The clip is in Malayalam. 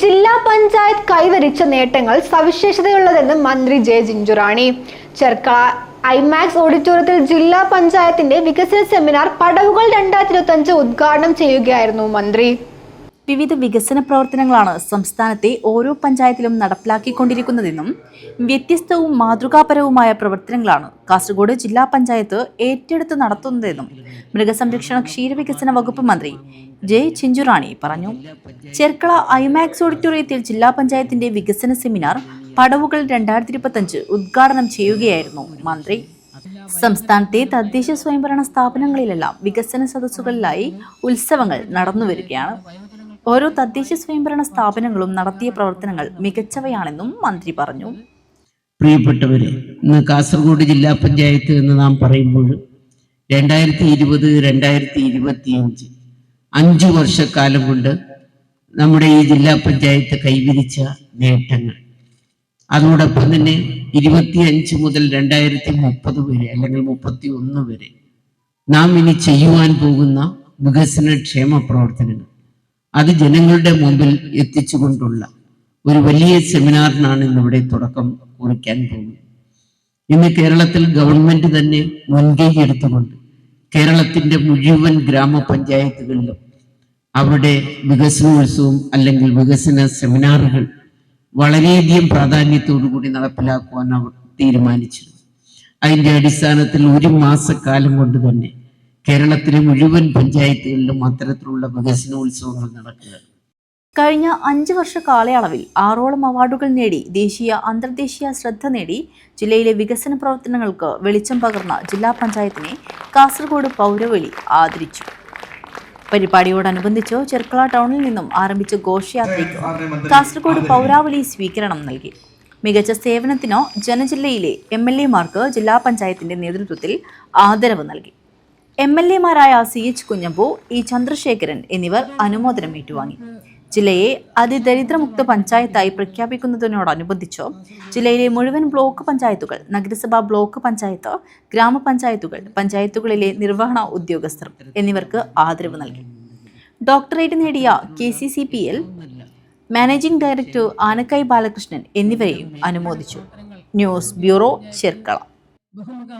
ജില്ലാ പഞ്ചായത്ത് കൈവരിച്ച നേട്ടങ്ങൾ സവിശേഷതയുള്ളതെന്ന് മന്ത്രി ജെ ജിഞ്ചുറാണി. ചെർക്കള ഐമാക്സ് ഓഡിറ്റോറിയത്തിൽ ജില്ലാ പഞ്ചായത്തിന്റെ വികസന സെമിനാർ പടവുകൾ രണ്ടായിരത്തി ഇരുപത്തി അഞ്ച് ഉദ്ഘാടനം ചെയ്യുകയായിരുന്നു മന്ത്രി. വിവിധ വികസന പ്രവർത്തനങ്ങളാണ് സംസ്ഥാനത്തെ ഓരോ പഞ്ചായത്തിലും നടപ്പിലാക്കിക്കൊണ്ടിരിക്കുന്നതെന്നും വ്യത്യസ്തവും മാതൃകാപരവുമായ പ്രവർത്തനങ്ങളാണ് കാസർഗോഡ് ജില്ലാ പഞ്ചായത്ത് ഏറ്റെടുത്ത് നടത്തുന്നതെന്നും മൃഗസംരക്ഷണ ക്ഷീരവികസന വകുപ്പ് മന്ത്രി ജെ ചിഞ്ചുറാണി പറഞ്ഞു. ചെർക്കള ഐമാക്സ് ഓഡിറ്റോറിയത്തിൽ ജില്ലാ പഞ്ചായത്തിന്റെ വികസന സെമിനാർ പടവുകൾ രണ്ടായിരത്തി ഇരുപത്തഞ്ച് ഉദ്ഘാടനം ചെയ്യുകയായിരുന്നു മന്ത്രി. സംസ്ഥാനത്തെ തദ്ദേശ സ്വയംഭരണ സ്ഥാപനങ്ങളിലെല്ലാം വികസന സദസ്സുകളിലായി ഉത്സവങ്ങൾ നടന്നുവരികയാണ്. ഓരോ തദ്ദേശ സ്വയംഭരണ സ്ഥാപനങ്ങളും നടത്തിയ പ്രവർത്തനങ്ങൾ മികച്ചവയാണെന്നും മന്ത്രി പറഞ്ഞു. പ്രിയപ്പെട്ടവരെ ഇന്ന് കാസർഗോഡ് ജില്ലാ പഞ്ചായത്ത് എന്ന് നാം പറയുമ്പോൾ രണ്ടായിരത്തി ഇരുപത് രണ്ടായിരത്തി ഇരുപത്തിയഞ്ച് അഞ്ചു വർഷക്കാലം കൊണ്ട് നമ്മുടെ ഈ ജില്ലാ പഞ്ചായത്ത് കൈവരിച്ച നേട്ടങ്ങൾ. അതോടൊപ്പം തന്നെ ഇരുപത്തിയഞ്ച് മുതൽ രണ്ടായിരത്തി മുപ്പത് വരെ അല്ലെങ്കിൽ മുപ്പത്തി ഒന്ന് വരെ നാം ഇനി ചെയ്യുവാൻ പോകുന്ന വികസന ക്ഷേമ പ്രവർത്തനങ്ങൾ. അത് ജനങ്ങളുടെ മുമ്പിൽ എത്തിച്ചുകൊണ്ടുള്ള ഒരു വലിയ സെമിനാറിനാണ് ഇന്നിവിടെ തുടക്കം കുറിക്കാൻ പോകുന്നത്. ഇന്ന് കേരളത്തിൽ ഗവൺമെന്റ് തന്നെ മുൻകൈ എടുത്തുകൊണ്ട് കേരളത്തിന്റെ മുഴുവൻ ഗ്രാമപഞ്ചായത്തുകളിലും അവരുടെ വികസനോത്സവം അല്ലെങ്കിൽ വികസന സെമിനാറുകൾ വളരെയധികം പ്രാധാന്യത്തോടു കൂടി നടപ്പിലാക്കുവാൻ അവർ തീരുമാനിച്ചിരുന്നു. അതിന്റെ അടിസ്ഥാനത്തിൽ ഒരു മാസക്കാലം കൊണ്ട് തന്നെ കേരളത്തിലെ മുഴുവൻ പഞ്ചായത്തുകളിലും അത്തരത്തിലുള്ള വികസനോത്സവങ്ങൾ നടക്കുക. കഴിഞ്ഞ അഞ്ച് വർഷ കാലയളവിൽ ആറോളം അവാർഡുകൾ നേടി ദേശീയ അന്തർദേശീയ ശ്രദ്ധ നേടി. ജില്ലയിലെ വികസന പ്രവർത്തനങ്ങൾക്ക് വെളിച്ചം പകർന്ന ജില്ലാ പഞ്ചായത്തിനെ കാസർഗോഡ് പൗരവലി ആദരിച്ചു. പരിപാടിയോടനുബന്ധിച്ച് ചെർക്കള ടൗണിൽ നിന്നും ആരംഭിച്ച ഘോഷയാത്രയ്ക്ക് കാസർഗോഡ് പൗരാവലി സ്വീകരണം നൽകി. മികച്ച സേവനത്തിനോ ജനജില്ലയിലെ എം എൽ എമാർക്ക് ജില്ലാ പഞ്ചായത്തിന്റെ നേതൃത്വത്തിൽ ആദരവ് നൽകി. M L എമാരായ C H Kunhambu E Chandrasekharan എന്നിവർ അനുമോദനം ഏറ്റുവാങ്ങി ജില്ലയെ അതിദരിദ്രമുക്ത പഞ്ചായത്തായി പ്രഖ്യാപിക്കുന്നതിനോടനുബന്ധിച്ച് ജില്ലയിലെ മുഴുവൻ ബ്ലോക്ക് പഞ്ചായത്തുകൾ നഗരസഭാ ബ്ലോക്ക് പഞ്ചായത്ത് ഗ്രാമപഞ്ചായത്തുകൾ പഞ്ചായത്തുകളിലെ നിർവഹണ ഉദ്യോഗസ്ഥർ എന്നിവർക്ക് ആദരവ് നൽകി. ഡോക്ടറേറ്റ് നേടിയ K C C P L managing director Anakkayi Balakrishnan എന്നിവരെയും അനുമോദിച്ചു. News bureau Cherkala.